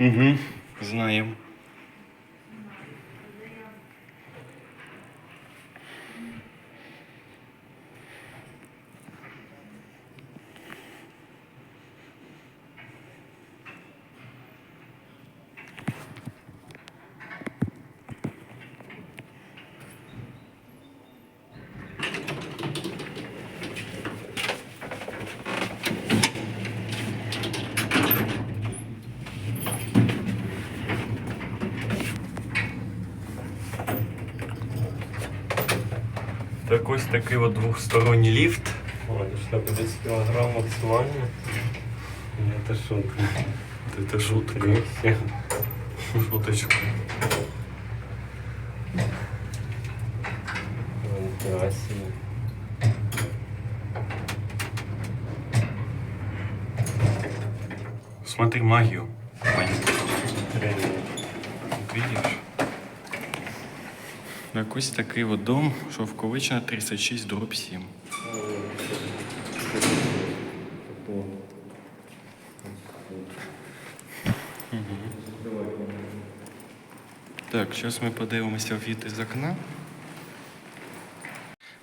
Угу, знаємо. Так ось такий от двохсторонній ліфт. О, дійшла 50 кг максимально. Это шутка. Це шутка. Трясся. Шуточка. Нифига себе. Смотри магію. Мою. Тренер. Так ось такий от дом, Шовковична 36, дроб 7. Так, зараз ми подивимося вид із окна.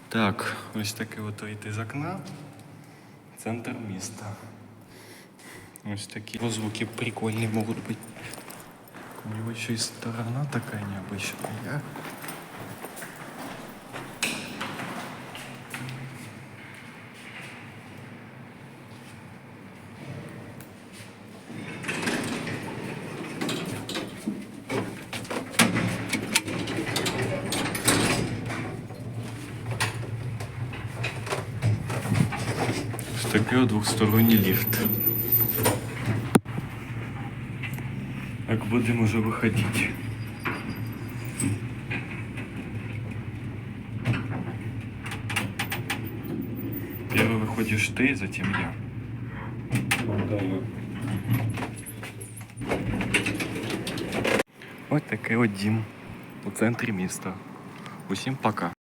Так, ось такий от вид із окна. Центр міста. Ось такі звуки прикольні можуть бути. У него еще и сторона такая необычная. такий от двохсторонній ліфт. Так будемо вже виходити. Первый выходишь ты, затем я. Вот дома. Ось такий от дім у центрі міста. Усім пока.